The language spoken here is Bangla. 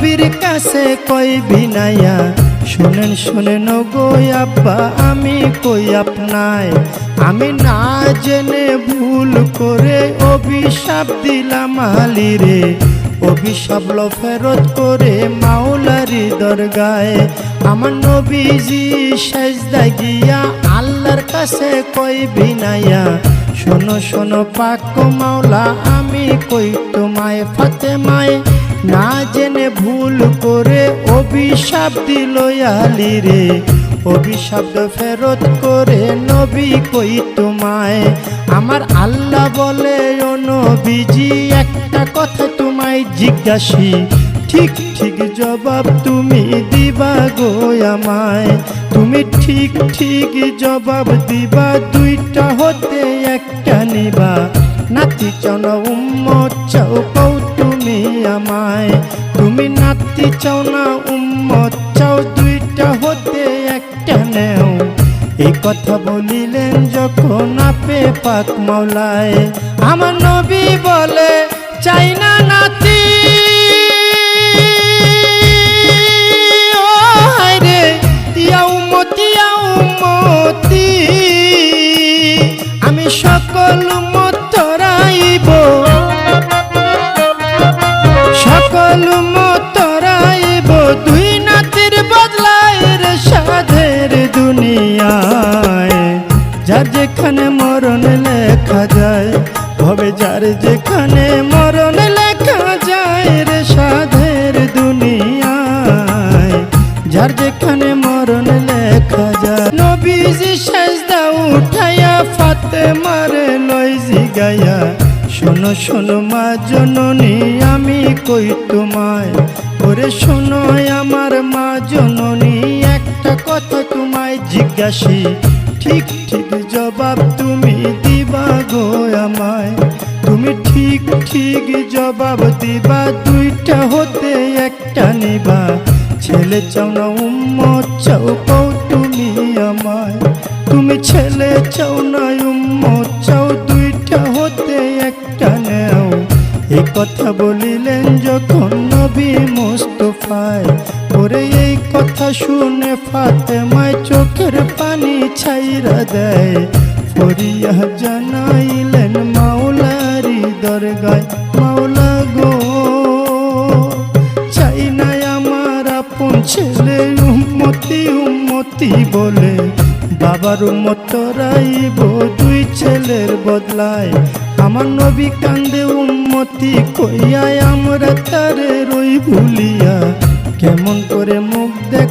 নবীর কাছে কই বিনাইয়া শুনেন শুনেন গো আব্বা, আমি কই আপনায়? আমি না জেনে ভুল করে অভিশাপ দিলাম আলী রে অভিশাপ ল ফেরত করে মাওলারি দরগায়। আমার নবীজি সেজদা গিয়া আল্লাহর কাছে কই বিনাইয়া শোনো শোনো পাক মাওলা, আমি কই তোমায় ভুল করে অভিশাপ দিল আলী রে। অভিশাপ ফেরত করে নবী কই তোমায়? আমার আল্লাহ বলে, ও নবীজি, একটা কথা তোমায় জিজ্ঞাসি। ঠিক ঠিক জবাব তুমি দিবা গো আমায়। তুমি ঠিক ঠিক জবাব দিবা, দুইটা হতে একটা নিবা। নাতি চাও না উম্মত, চাও কও তুমি আমায়। তুমি নাতি চাও না উম্মত, চাও দুইটা হতে একটা নেও। এই কথা বলিলেন যখন আপে পাক মাওলায়। আমার নবী বলে, চাই না নাতি। আমি সকল মরণ লেখা যায়, হবে যার যেখানে মরণ লেখা যায় রে সাধের দুনিয়ায়। যার যেখানে মরণ লেখা যায়, নবীজি সেজদা উঠাইয়া ফাতে মারে লই জিগাইয়া, শোনো শোনো মা জননী, আমি কই তোমায়? ওরে শোনো, আমার মা জননী, একটা কথা তোমায় জিজ্ঞাসি, ঠিক জবাব তুমি দিবা গো আমায়। তুমি ঠিক ঠিক জবাব দিবা, দুইটা হতে একটা নিবা। ছেলে চাও না উম্মত, চাও কও তুমি আমায়। তুমি ছেলে চাও না উম্মত, চাও দুইটা হতে একটা নেও। এই কথা বলিলেন যখন নবী মুস্তফায়। ওরে এই কথা শুনে ফাতেমায় চোখের পানি ছাইরা দেয়। ফরিয়া জানাইলেন, মাওলারি দরগায়, মাওলা গো। চাই না আমার আপন ছেলে, উম্মতি উম্মতি বলে। বাবার উম্মত রাইব, দুই ছেলের বদলায়। আমার নবী কান্দে উম্মতি কইয়ায়, আমরা তারে রই ভুলিয়া। কেমন করে মুখ দেখ